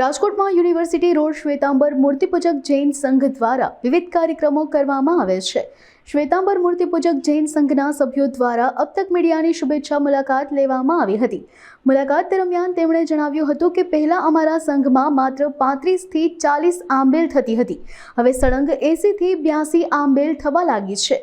રાજકોટમાં university road Shwetambar મૂર્તિપૂજક Jain સંઘ દ્વારા વિવિધ કાર્યક્રમો કરવામાં આવે છે. શ્વેતાંબર મૂર્તિપૂજક જૈન સંઘના સભ્યો દ્વારા અબ તક મીડિયાની શુભેચ્છા મુલાકાત લેવામાં આવી હતી. મુલાકાત દરમિયાન તેમણે જણાવ્યું હતું કે પહેલાં અમારા સંઘમાં માત્ર પાંત્રીસથી ચાલીસ આંબેલ થતી હતી. હવે સળંગ એંસીથી બ્યાસી આંબેલ થવા લાગી છે.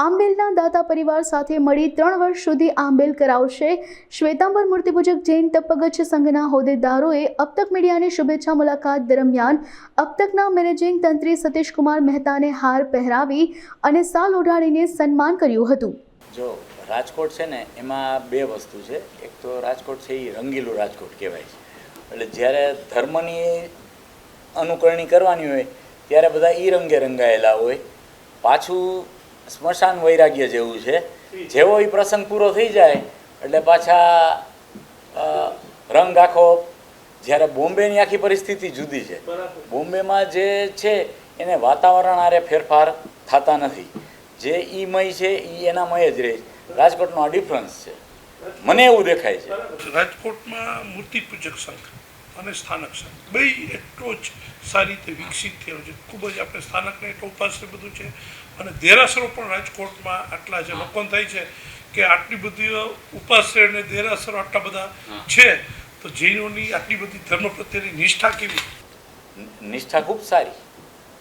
આંબેલના દાતા પરિવાર સાથે મળી ત્રણ વર્ષ સુધી આંબેલ કરાવશે. શ્વેતાંબર મૂર્તિપૂજક જૈન તપગચ્છ સંઘના હોદ્દેદારોએ અબતક મીડિયાની શુભેચ્છા મુલાકાત દરમિયાન અબતકના મેનેજિંગ તંત્રી સતીશકુમાર મહેતાને હાર પહેરાવી અને સાલ ઓઢાડીને સન્માન કર્યું હતું. જો રાજકોટ છે ને, એમાં બે વસ્તુ છે. એક તો રાજકોટ છે એ રંગીલું રાજકોટ કહેવાય છે. એટલે જ્યારે ધર્મની અનુકરણી કરવાની હોય, ત્યારે બધા એ રંગે રંગાયેલા હોય. પાછું સ્મશાન વૈરાગ્ય જેવું છે. જેવો એ પ્રસંગ પૂરો થઈ જાય એટલે પાછા રંગ આખો જ્યારે બોમ્બેની આખી પરિસ્થિતિ જુદી છે. બોમ્બેમાં જે છે એને વાતાવરણ આરે ફેરફાર થતા નથી. જે ઈ મય છે એ એના મય જ રહે છે. રાજકોટનો આ ડિફરન્સ છે. મને એવું દેખાય છે. રાજકોટમાં મૂર્તિ પૂજક સંઘ અને સ્થાનક સંઘ. બે એટલો જ સારી રીતે વિકસિત થયો છે. ખૂબ જ આપણે સ્થાનકને એટલો ઉપાસ્ય બધું છે. અને દેરાસરો પણ રાજકોટમાં આટલા છે લોકોને થાય છે કે આટલી બધી ઉપાશ્રય અને દેરાસરો આટલા બધા છે તો જૈનોની આટલી બધી ધર્મ પ્રત્યેની નિષ્ઠા કેવી? નિષ્ઠા ખૂબ સારી.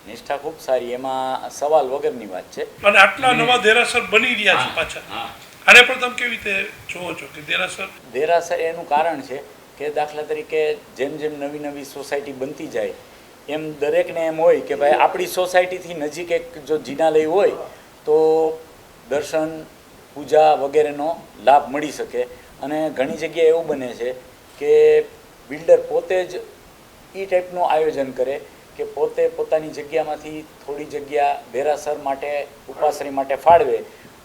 નિષ્ઠા ખૂબ સારી. એમાં સવાલ વગરની વાત છે. અને આટલા નવા દેરાસર બની રહ્યા છે પાછા. આને પણ તમે કેવી રીતે જોવો છો કે દેરાસર દેરાસર એનું કારણ છે કે દાખલા તરીકે જેમ જેમ નવી નવી સોસાયટી બનતી જાય એમ દરેકને એમ હોય કે ભાઈ આપણી સોસાયટીથી નજીક એક જો જિનાલય હોય, તો દર્શન, પૂજા વગેરેનો લાભ મળી શકે. અને ઘણી જગ્યાએ એવું બને છે કે બિલ્ડર પોતે જ એ ટાઈપનું આયોજન કરે કે પોતે પોતાની જગ્યામાંથી થોડી જગ્યા દેરાસર માટે ઉપાસરી માટે ફાળવે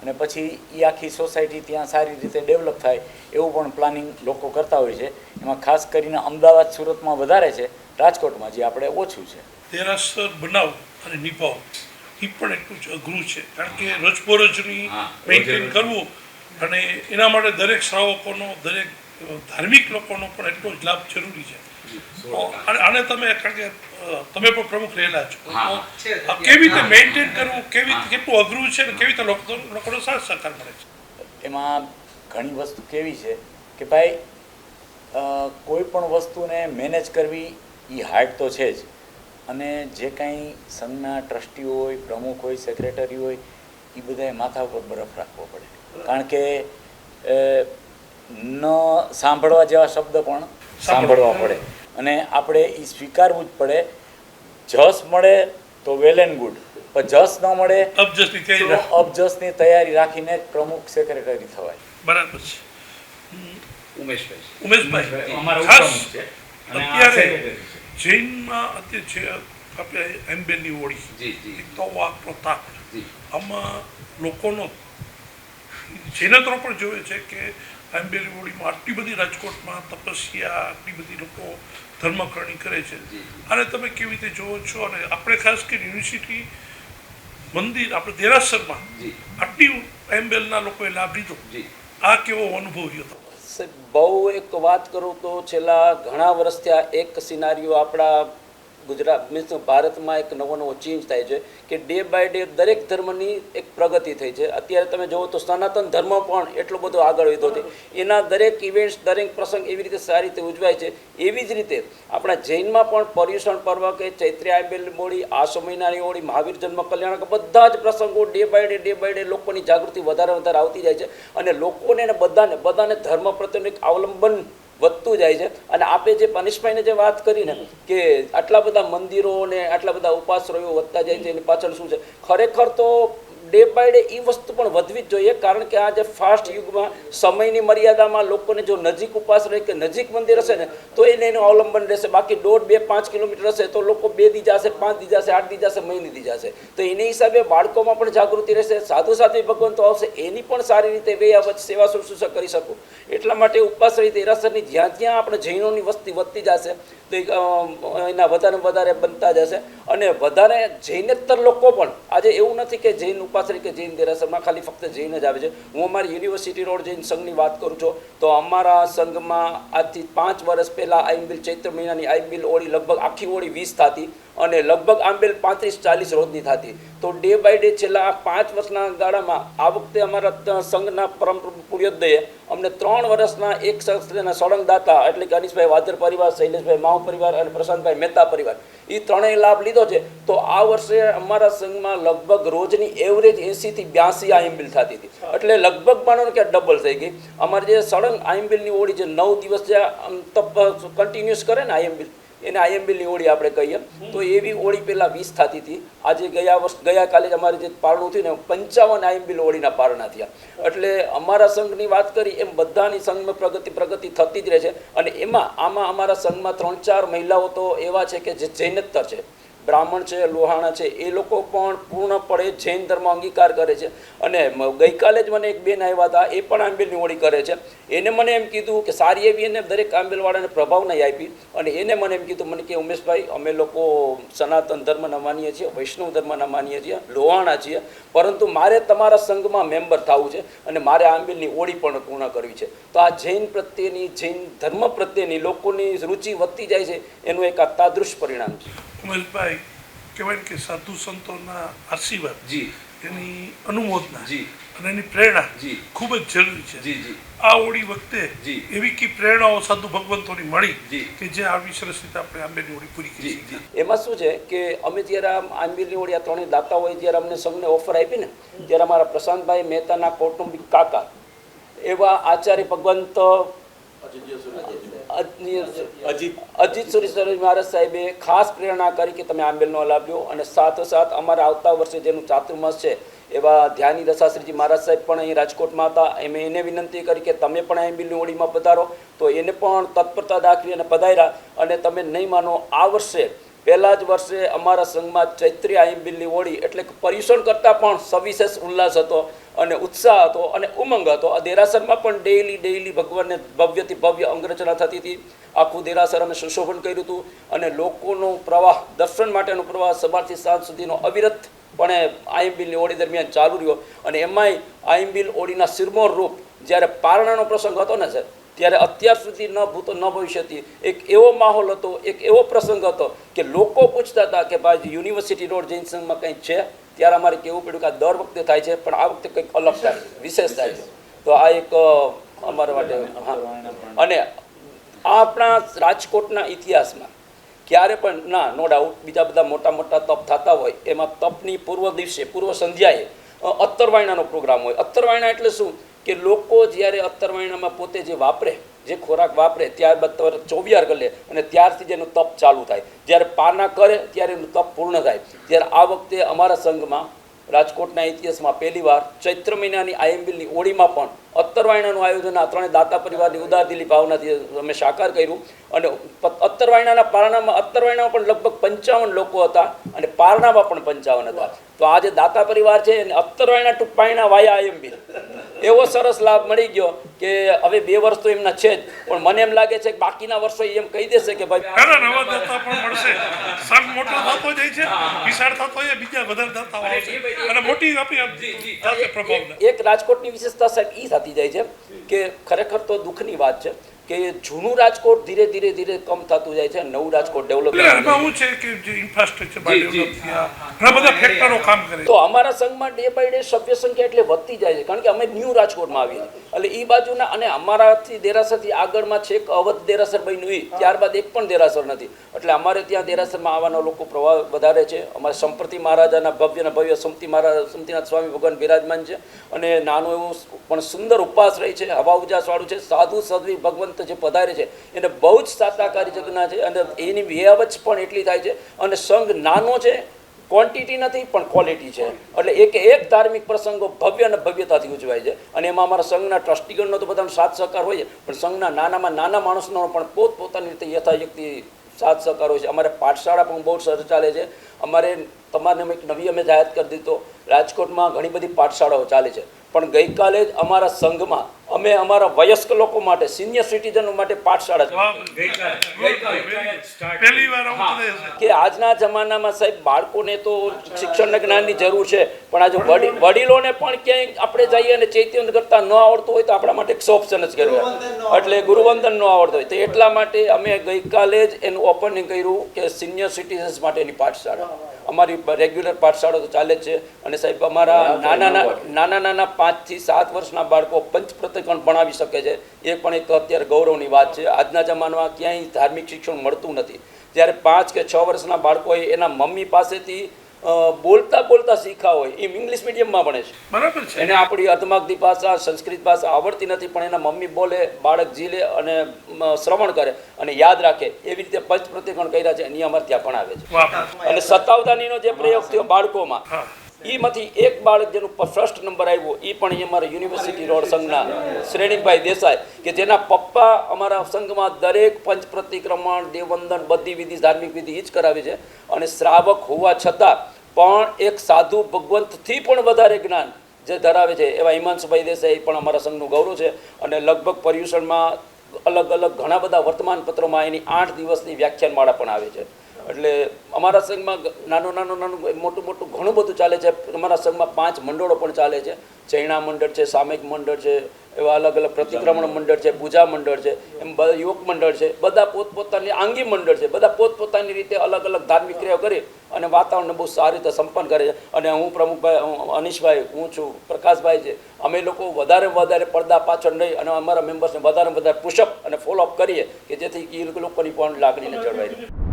અને પછી એ આખી સોસાયટી ત્યાં સારી રીતે ડેવલપ થાય એવું પણ પ્લાનિંગ લોકો કરતા હોય છે. એમાં ખાસ કરીને અમદાવાદ સુરતમાં વધારે છે. રાજકોટમાં જે આપણે ઓછું છે. દેરાસર બનાવ અને નિભાવ એ પણ એટલું જ અઘરું છે. કારણ કે રોજબરોજની મેન્ટેન કરવું અને એના માટે દરેક શ્રાવકોનો દરેક ધાર્મિક લોકોનો પણ એટલો જ લાભ જરૂરી છે. અને આને તમે કારણ કે તમે પણ પ્રમુખ રહેલા છો. તો કેવી રીતે મેન્ટેન કરવું કેવી રીતે કેટલું અઘરું છે અને કેવી રીતે લોકો લોકોનો સાથ સહકાર મળે છે? એમાં ઘણી વસ્તુ કેવી છે કે ભાઈ કોઈ પણ વસ્તુને મેનેજ કરવી એ હાર્ડ તો છે જ. અને જે કાંઈ સંઘના ટ્રસ્ટી હોય પ્રમુખ હોય સેક્રેટરી હોય એ બધાએ માથા ઉપર બરફ રાખવો પડે. કારણ કે ન સાંભળવા જેવા શબ્દ પણ સાંભળવા પડે. અને આપણે એ સ્વીકારવું જ પડે. જસ મળે તો વેલ એન્ડ ગુડ પણ જસ ન મળે અબજસની તૈયારી રાખીને જ પ્રમુખ સેક્રેટરી થવાય. બરાબર છે. ઉમેશભાઈ. ઉમેશભાઈ. અમારો ખાસ. છે. અને આ સેક્રેટરી છે. જૈનમાં અત્યારે છે આપણે એમ્બેની હોળી જી જી. એક તો વાકનો પ્રથા આમાં લોકોનો જૈનત્રો પણ જોવે છે કે એમ્બેલી હોળીમાં આટલી બધી રાજકોટમાં તપસ્યા આટલી બધી લોકો ધર્મકરણી કરે છે. અને તમે કેવી રીતે જોવો છો? અને આપણે ખાસ કરીને યુનિવર્સિટી મંદિર આપણે દેરાસરમાં આટલી એમ્બેલના લોકોએ લાભ લીધો. આ કેવો અનુભવ રહ્યો હતો બહુ એક વાત કરું તો છેલ્લા ઘણા વર્ષથી આ એક સિનારીઓ આપણા ગુજરાત મીન્સ ભારતમાં એક નવો નવો ચેન્જ થાય છે કે ડે બાય ડે દરેક ધર્મની એક પ્રગતિ થઈ છે. અત્યારે તમે જુઓ તો સનાતન ધર્મ પણ એટલો બધો આગળ વધ્યો છે. એના દરેક ઇવેન્ટ્સ દરેક પ્રસંગ એવી રીતે સારી રીતે ઉજવાય છે. એવી જ રીતે આપણા જૈનમાં પણ પર્યુષણ પર્વ કે ચૈત્રી આંબેલ હોળી, આસો મહિનાની હોળી, મહાવીર જન્મ કલ્યાણ બધા જ પ્રસંગો day by day day by day લોકોની જાગૃતિ વધારે વધારે આવતી જાય છે. અને લોકોને બધાને બધાને ધર્મ પ્રત્યેનું એક અવલંબન વધતું જાય છે. અને આપે જે પનિશભાઈને જે વાત કરી ને કે આટલા બધા મંદિરો ને આટલા બધા ઉપાશ્રયો વધતા જાય છે, એની પાછળ શું છે? ખરેખર તો ડે બાય ડે એ વસ્તુ પણ વધવી જ જોઈએ, કારણ કે આ જે ફાસ્ટ યુગમાં સમયની મર્યાદામાં લોકોને જો નજીક ઉપાશ્રય કે નજીક મંદિર હશે ને, તો એને એનું અવલંબન રહેશે. બાકી દોઢ, બે, પાંચ કિલોમીટર હશે તો લોકો બે દી જશે પાંચ દી જશે આઠ દી જશે મહિને દી જશે તો એની હિસાબે બાળકોમાં પણ જાગૃતિ રહેશે, સાધુ સાધુ ભગવાન તો આવશે, એની પણ સારી રીતે વેયા સેવા શુશ્રૂષા કરી શકું. એટલા માટે ઉપાશ્રય દેરાસરની જ્યાં જ્યાં આપણે જૈનોની વસ્તી વધતી જશે, તો એના વધારે વધારે બનતા જશે. અને વધારે જૈનેતર લોકો પણ, આજે એવું નથી કે જૈન ઉપાસની કે જૈન દેરાસરમાં ખાલી ફક્ત જૈન જ આવે છે. હું અમારી યુનિવર્સિટી રોડ જૈન સંઘની વાત કરું છું, તો અમારા સંઘમાં આજથી પાંચ વર્ષ પહેલાં આઈમ્બિલ ચૈત્ર મહિનાની આઈમ્બિલ ઓળી લગભગ આખી ઓળી વીસ થતી અને લગભગ આંબેલ પાંત્રીસ ચાલીસ રોજની થતી. તો ડે બાય ડે છેલ્લા પાંચ વર્ષના ગાળામાં આ વખતે અમારા સંઘના પરમ પુણ્યોદયે અમને ત્રણ વર્ષના એક સંસ્થાના સળંગ દાતા એટલે કે અનિશભાઈ વાદર પરિવાર, શૈલેષભાઈ માવ પરિવાર અને પ્રશાંતભાઈ મહેતા પરિવાર એ ત્રણેય લાભ લીધો છે. તો આ વર્ષે અમારા સંઘમાં લગભગ રોજની એવરેજ એંસીથી બ્યાસી આઈમ્બિલ થતી હતી. એટલે લગભગ માનો કે ડબલ થઈ ગઈ. અમારે જે સળંગ આઈમ્બિલની ઓળી જે નવ દિવસ જે કન્ટિન્યુઅસ કરે ને આઈએમબિલ એને આઈએમબીલની ઓળી આપણે કહીએ. તો એવી ઓળી પહેલાં વીસ થતી હતી. આજે ગયા વર્ષ ગયા કાલે જ અમારે જે પારણું થયું ને પંચાવન આઈએમબીલ ઓળીના પારણા થયા. એટલે અમારા સંઘની વાત કરી એમ બધાની સંઘમાં પ્રગતિ પ્રગતિ થતી જ રહે છે. અને એમાં આમાં અમારા સંઘમાં ત્રણ ચાર મહિલાઓ તો એવા છે કે જે જૈનતર છે. બ્રાહ્મણ છે, લોહાણા છે, એ લોકો પણ પૂર્ણપણે જૈન ધર્મ અંગીકાર કરે છે. અને ગઈકાલે જ મને એક બેન આવ્યા હતા, એ પણ આંબેલની હોળી કરે છે. એને મને એમ કીધું કે સારી એવી એને દરેક આંબેલવાળાને પ્રભાવ નહીં આપી. અને એને મને એમ કીધું, મને કે ઉમેશભાઈ, અમે લોકો સનાતન ધર્મના માનીએ છીએ, વૈષ્ણવ ધર્મના માનીએ છીએ, લોહાણા છીએ. પરંતુ મારે તમારા સંઘમાં મેમ્બર થવું છે અને મારે આંબેલની ઓળી પણ પૂર્ણ કરવી છે. તો આ જૈન પ્રત્યેની, જૈન ધર્મ પ્રત્યેની લોકોની રુચિ વધતી જાય છે, એનું એક આ તાદૃશ પરિણામ છે. ઉમેશભાઈ કહેવાય કે સાધુ સંતોના આશીર્વાદ જી એની અનુમોદના જી. અને એની પ્રેરણા જી. ખૂબ જ જરૂરી છે જી જી આ ઓળી વખતે જી. એવી કી પ્રેરણાઓ સાધુ ભગવંતોની મળી જી. કે જે આવી સરસ રીતે આપણે આંબેની ઓળી પૂરી કરી જી એમાં શું છે કે અમે જ્યારે આમ આંબીલની ઓળી આ ત્રણેય હોય જ્યારે અમને સૌને ઓફર આપી ને ત્યારે અમારા પ્રશાંતભાઈ મહેતાના કૌટુંબિક કાકા એવા આચાર્ય ભગવંત અજીત અજીત સુરેશ્વર મહારાજ સાહેબે ખાસ પ્રેરણા કરી કે તમે આંબેલનો લાભ લો અને સાથોસાથ અમારા આવતા વર્ષે જેનું ચાતુર્માસ છે, એવા ધ્યાની દશાશ્રીજી મહારાજ સાહેબ પણ અહીં રાજકોટમાં હતા. એમ એને વિનંતી કરી કે તમે પણ આંબેલની ઓળીમાં પધારો. તો એને પણ તત્પરતા દાખવી અને પધાર્યા. અને તમે નહીં માનો, આ વર્ષે પહેલા જ વર્ષે અમારા સંઘમાં ચૈત્રી આઈમ્બિલની હોળી એટલે કે પર્યુષણ કરતાં પણ સવિશેષ ઉલ્લાસ હતો અને ઉત્સાહ હતો અને ઉમંગ હતો. આ દેરાસરમાં પણ ડેઈલી ડેઈલી ભગવાનને ભવ્યથી ભવ્ય અંગરચના થતી હતી. આખું દેરાસર અમે સુશોભન કર્યું હતું અને લોકોનો પ્રવાહ, દર્શન માટેનો પ્રવાહ સવારથી સાંજ સુધીનો અવિરત પણ આઈમ્બિલની ઓળી દરમિયાન ચાલુ રહ્યો. અને એમાંય આઈમ્બિલ ઓળીના સિરમોર રૂપ જ્યારે પારણાનો પ્રસંગ હતો ને સર ત્યારે અત્યાર સુધી ન ભૂતો ન ભવિષ્યથી એક એવો માહોલ હતો, એક એવો પ્રસંગ હતો કે લોકો પૂછતા હતા કે ભાઈ યુનિવર્સિટી રોડ જૈન સંઘમાં કંઈક છે? ત્યારે અમારે કહેવું પડ્યું કે આ દર વખતે થાય છે, પણ આ વખતે કંઈક અલગ થાય છે, વિશેષ થાય છે. તો આ એક અમારા માટે, હા. અને આપણા રાજકોટના ઇતિહાસમાં ક્યારે પણ, ના, નો ડાઉટ, બીજા બધા મોટા મોટા તપ થતા હોય, એમાં તપની પૂર્વ દિવસે, પૂર્વ સંધ્યાએ અત્તરવાયણાનો પ્રોગ્રામ હોય. અત્તરવાયણા એટલે શું? કે લોકો જ્યારે અત્તર મહિનામાં પોતે જે વાપરે, જે ખોરાક વાપરે, ત્યારબાદ તમારે ચોવિયાર કરી અને ત્યારથી જ એનું તપ ચાલુ થાય. જ્યારે પાના કરે, ત્યારે એનું તપ પૂર્ણ થાય. ત્યારે આ વખતે અમારા સંઘમાં, રાજકોટના ઇતિહાસમાં પહેલીવાર ચૈત્ર મહિનાની આઈએમબીલની ઓળીમાં પણ અત્તરવાયણાનું આયોજન આ ત્રણેય દાતા પરિવારની ઉદારદિલી ભાવનાથી અમે સાકાર કર્યું. અને અત્તરવાયણાના પારણામાં અત્તરવાયણામાં પણ લગભગ પંચાવન લોકો હતા અને પારણામાં પણ પંચાવન હતા. તો આ જે દાતા પરિવાર છે, એને અત્તરવાયણા ટુ પાયણા વાયા આઈએમબી એવો સરસ લાભ મળી ગયો કે હવે બે વર્ષ તો એમના છે જ. પણ મને એમ લાગે છે કે બાકીના વર્ષો એમ કહી દેશે કે ભાઈ નવા દાતા પણ મળશે. સર મોટો થતો જાય છે. વિશાળ થતો એ બીજા વધારે દાતાઓ આવશે. અને મોટી આપણી એક રાજકોટની વિશેષતા સાહેબ એ થતી જાય છે કે ખરેખર તો દુઃખની વાત છે. કે જૂનું રાજકોટ ધીરે ધીરે ધીરે કમ થતું જાય છે નવું રાજકોટ ડેવલપ એમાં છે કે જે infrastructure by G, G. Develop થયા ઘણા બધા ફેક્ટરો કામ કરે તો અમારા સંઘમાં ડે બાય ડે સભ્ય સંખ્યા એટલે વધતી જાય છે કારણ કે અમે ન્યૂ રાજકોટમાં આવીએ. એટલે એ બાજુના અને અમારાથી દેરાસરથી આગળમાં છેક અવધ દેરાસર બન્યું હોય ત્યારબાદ એક પણ દેરાસર નથી. એટલે અમારે ત્યાં દેરાસરમાં આવવાના લોકો પ્રવાહ વધારે છે. અમારે સંપ્રતિ મહારાજાના ભવ્ય ને ભવ્ય સમતિ મહારાજ સમતિનાથ સ્વામી ભગવાન બિરાજમાન છે. અને નાનું એવું પણ સુંદર ઉપવાસ રહી છે હવા ઉજાસવાળું છે. સાધુ સાધ્વી ભગવંત જે પધારે છે, એને બહુ જ સાતાકારી જગના છે અને એની વ્યવચ પણ એટલી થાય છે અને સંઘ નાનો છે ક્વોન્ટિટી નથી, પણ ક્વોલિટી છે. એટલે એક એક ધાર્મિક પ્રસંગો ભવ્ય અને ભવ્યતાથી ઉજવાય છે. અને એમાં અમારા સંઘના ટ્રસ્ટીગણનો તો બધાનો સાથ સહકાર હોય છે, પણ સંઘના નાનામાં નાના માણસનો પણ પોતપોતાની રીતે યથાશક્તિ સાથ સહકાર હોય છે. અમારે પાઠશાળા પણ બહુ સરસ ચાલે છે. અમારે તમારે એક નવી અમે જાહેરાત કરી દીધો રાજકોટમાં ઘણી બધી પાઠશાળાઓ ચાલે છે. પણ ગઈકાલે જ અમારા સંઘમાં અમે અમારા વયસ્ક લોકો માટે સિનિયર સિટીઝનો માટે પાઠશાળા. કે આજના જમાનામાં સાહેબ બાળકોને તો શિક્ષણના જ્ઞાનની જરૂર છે પણ આજે વડી વડીલોને પણ ક્યાંય આપણે જઈએ અને ચૈત્ય કરતા ન આવડતું હોય તો આપણા માટે એક ઓપ્શન જ કર્યું એટલે ગુરુવંદન ન આવડતું હોય. તો એટલા માટે અમે ગઈકાલે જ એનું ઓપનિંગ કર્યું કે સિનિયર સિટીઝન્સ માટેની પાઠશાળા. અમારી રેગ્યુલર પાઠશાળા તો ચાલે છે. અને સાહેબ અમારા નાના નાના નાના પાંચથી સાત વર્ષના બાળકો પંચ પ્રતિકરણ ભણાવી શકે છે. એ પણ એક અત્યારે ગૌરવની વાત છે. આજના જમાનામાં ક્યાંય ધાર્મિક શિક્ષણ મળતું નથી. જ્યારે પાંચ કે છ વર્ષના બાળકોએ એના મમ્મી પાસેથી બોલતા બોલતા શીખા હોય. એમ ઇંગ્લિશ મીડિયમમાં ભણે છે. બરાબર છે. એને આપણી અધમાગધી ભાષા સંસ્કૃત ભાષા આવડતી નથી પણ એના મમ્મી બોલે બાળક જીલે અને શ્રવણ કરે અને યાદ રાખે. એવી રીતે પંચ પ્રતિકરણ કર્યા છે એની અમારે ત્યાં ભણાવે છે. અને સતાવધાનીનો જે પ્રયોગ થયો બાળકોમાં એમાંથી એક બાળક જેનું ફર્સ્ટ નંબર આવ્યો એ પણ અમારા યુનિવર્સિટી રોડ સંઘના શ્રેણીભાઈ દેસાઈ, કે જેના પપ્પા અમારા સંઘમાં દરેક પંચ પ્રતિક્રમણ, દેવવંદન, બધી વિધિ, ધાર્મિક વિધિ એ જ કરાવે છે. અને શ્રાવક હોવા છતાં પણ એક સાધુ ભગવંતથી પણ વધારે જ્ઞાન જે ધરાવે છે, એવા હિમાંશુભાઈ દેસાઈ પણ અમારા સંઘનું ગૌરવ છે. અને લગભગ પર્યુષણમાં અલગ અલગ ઘણા બધા વર્તમાન પત્રોમાં એની આઠ દિવસની વ્યાખ્યાનમાળા પણ આવે છે. એટલે અમારા સંઘમાં નાનું નાનું નાનું મોટું મોટું ઘણું બધું ચાલે છે. અમારા સંઘમાં પાંચ મંડળો પણ ચાલે છે. ચૈણા મંડળ છે સામયિક મંડળ છે એવા અલગ અલગ પ્રતિક્રમણ મંડળ છે પૂજા મંડળ છે એમ બધા યુવક મંડળ છે. બધા પોતપોતાની આંગી મંડળ છે. બધા પોતપોતાની રીતે અલગ અલગ ધાર્મિક ક્રિયાઓ કરી અને વાતાવરણને બહુ સારી રીતે સંપન્ન કરે છે. અને હું પ્રમુખભાઈ હું અનિશભાઈ હું છું પ્રકાશભાઈ છે. અમે લોકો વધારે વધારે પડદા પાછળ રહી અને અમારા મેમ્બર્સને વધારે વધારે પુશઅપ અને ફોલોઅપ કરીએ કે જેથી એ લોકોની પણ લાગણીને જળવાઈ રહે.